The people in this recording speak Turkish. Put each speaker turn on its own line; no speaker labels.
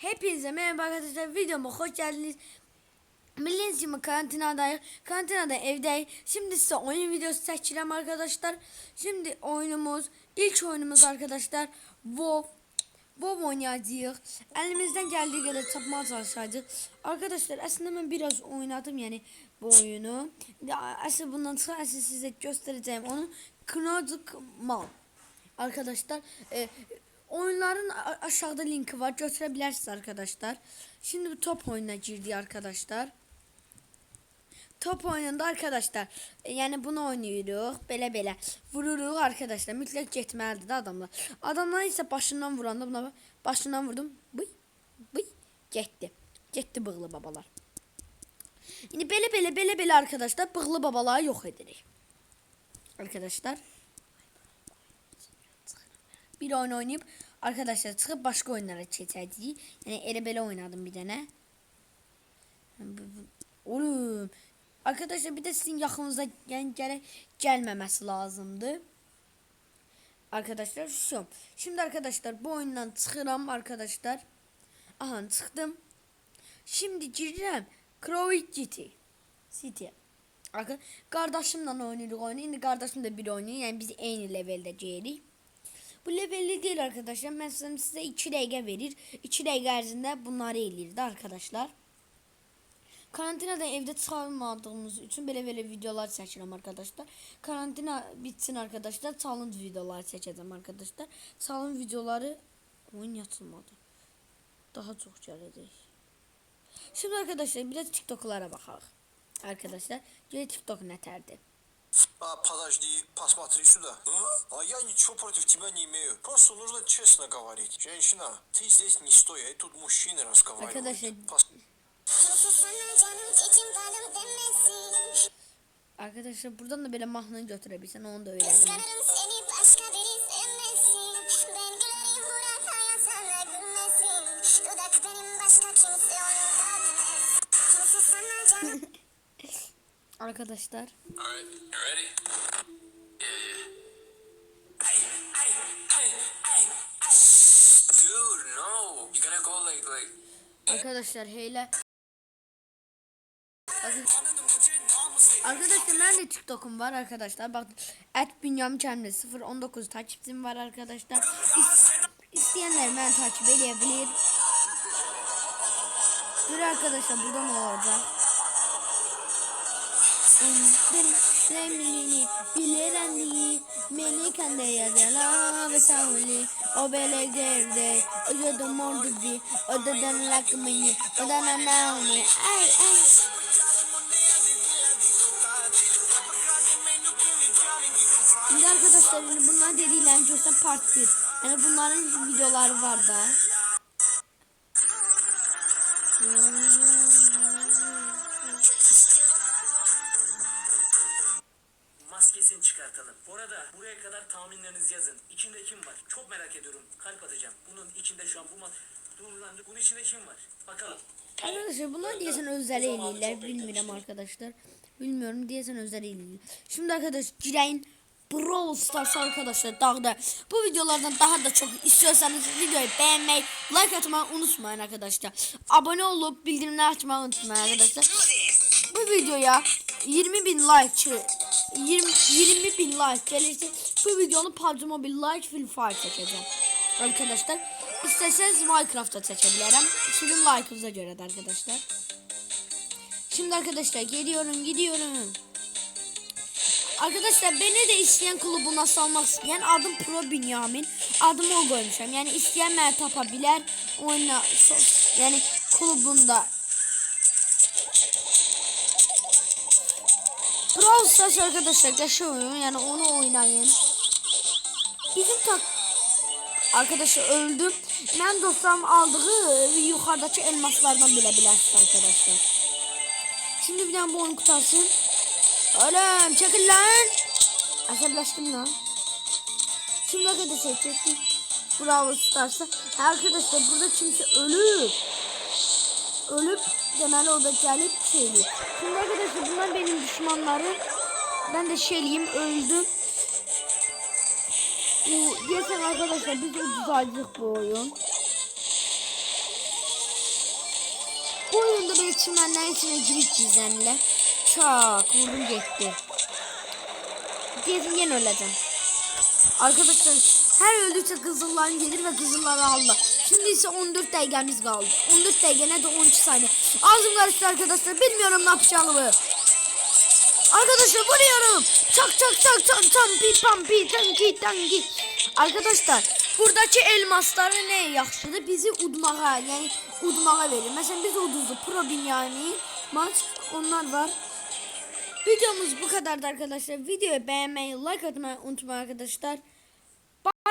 Hepinize merhaba arkadaşlar videoma hoş geldiniz. Bildiğiniz gibi karantinadayız. Karantinada evdeyiz. Şimdi size oyun videosu seçeceğim arkadaşlar. Şimdi oyunumuz ilk oyunumuz arkadaşlar WoW. WoW oynayacağız. Elimizden geldiği kadar tapmaya çalışacağız. Arkadaşlar aslında ben biraz oynadım yani bu oyunu. Asıl bundan sonra size göstereceğim onu. Kınadık mal. Arkadaşlar e, oyunların aşağıda linki var götürebilirsiniz arkadaşlar. Şimdi bu top oyununa girdi arkadaşlar. Top oyununda arkadaşlar e, yani bunu oynuyoruz belə belə vururuq arkadaşlar mütləq getməlidir də adamlar. Adamlar isə başından vuranda buna başından vurdum. Bıy bıy getdi. Getdi bığlı babalar. İndi belə belə belə belə arkadaşlar bığlı babaları yok edirik. Arkadaşlar bir oyun oynayıp arkadaşlar çıkıp başka oyunlara geçeceğiz. Yani ele belə oynadım bir bu- Oğlum. Arkadaşlar bir de sizin yaxınıza yani gerek gelmemesi lazımdı. Arkadaşlar şu. Şimdi arkadaşlar bu oyundan çıkıram arkadaşlar. Aha çıktım. Şimdi girirəm Crowit City. City. Arka, kardeşimle oynuyoruz oyunu. İndi kardeşim de bir oynuyor. Yani biz aynı levelde gelirik. Bu levelli değil arkadaşlar. Ben size size 2 dakika verir. 2 dakika ərzində bunları eləyirdi arkadaşlar. Karantinada evde çıxarmadığımız üçün belə belə videolar çəkirəm arkadaşlar. Karantina bitsin arkadaşlar. Challenge videoları çəkəcəm arkadaşlar. Challenge videoları oyun yatılmadı. Daha çox gələcək. Şimdi arkadaşlar bir de TikTok'lara bakalım. Arkadaşlar, göre TikTok nətərdir?
А, подожди, посмотри сюда. А? А я ничего против тебя не имею. Просто нужно честно говорить. Женщина, ты здесь не стой, а тут мужчины разговаривают.
Arkadaşlar
Пос-
Nasıl sana canım çekim balım demesin
Arkadaşlar buradan da böyle mahnını götürebilirsin onu da öğrendim.
Kıskanırım seni başka biri sevmesin Ben gülerim Burak hayat sana gülmesin Dudak benim başka kimse onu tatmaz Nasıl sana canım
Arkadaşlar. Arkadaşlar heyle Arkadaşlar ben de TikTok'um var arkadaşlar. Bak et Bünyam Cemre 019 takipçim var arkadaşlar. İs, isteyenler beni takip edebilir. Dur arkadaşlar burada ne olacak? Remini bilereni Meni kende yazala ve savli O bele gerde O yoda mordubi O da den lakmini naumi Ay ay. Şimdi arkadaşlar şimdi bunlar dediğilerini görsen part 1 Yani bunların videoları var da.
Maskesini çıkartalım. Bu arada buraya kadar tahminlerinizi yazın. İçinde kim var? Çok merak ediyorum. Kalp atacağım. Bunun içinde şu an bu mas... Dur lan. Bunun içinde kim var? Bakalım.
Arkadaşlar bunlar diyesen özel eğilir bilmiyorum arkadaşlar. Bilmiyorum diyesen özel eğilir. Şimdi arkadaş gireyin Brawl Stars arkadaşlar dağda. Bu videolardan daha da çok istiyorsanız videoyu beğenmeyi, like atmayı unutmayın arkadaşlar. Abone olup bildirimleri açmayı unutmayın arkadaşlar. Bu videoya 20 bin like 20, 20 bin like gelirse bu videonun PUBG Mobile like Free Fire çekeceğim. Arkadaşlar isterseniz Minecraft'ta çekebilirim. Sizin like'ınıza göre de arkadaşlar. Şimdi arkadaşlar geliyorum gidiyorum. Arkadaşlar beni de isteyen klubuna salmak isteyen adım Pro Bünyamin. Adımı o koymuşum. Yani isteyen beni tapabilir. Oyna yani klubunda Brawl Stars arkadaşlar yaşıyor oyun. Yani onu oynayın. Bizim tak Arkadaşlar öldüm. Ben dostlarım aldığı yukarıdaki elmaslardan bile bilərsiniz arkadaşlar. Şimdi bir tane bu oyun kutarsın. Oğlum çekil lan. Asablaştım lan. Şimdi arkadaşlar çektim. Bravo Stars'a. Arkadaşlar burada kimse ölüp ölüp deməli o da gəlib şeyli. Şimdi arkadaşlar bunlar benim düşmanlarım. Ben de şeyliyim öldüm. Bu, diyesen arkadaşlar biz ucuz aldık bu oyun. sonunda böyle çimenlerin içine girip gizlenle. Çak vurdum gitti. Diyetin yine öleceğim. Arkadaşlar her öldükçe kızıllar gelir ve kızılları aldı. Şimdi ise 14 dakikamiz kaldı. 14 dakika ne de 12 saniye. Ağzım karıştı arkadaşlar. Bilmiyorum ne yapacağımı. Arkadaşlar vuruyorum. Çak çak çak çak çampi pampi tanki tanki. Arkadaşlar buradaki elmasları ne yaxşıdır? Bizi udmağa yani udmağa verir. Mesela biz uduzdu pro yani maç onlar var. Videomuz bu kadardı arkadaşlar. Videoyu beğenmeyi, like atmayı unutmayın arkadaşlar.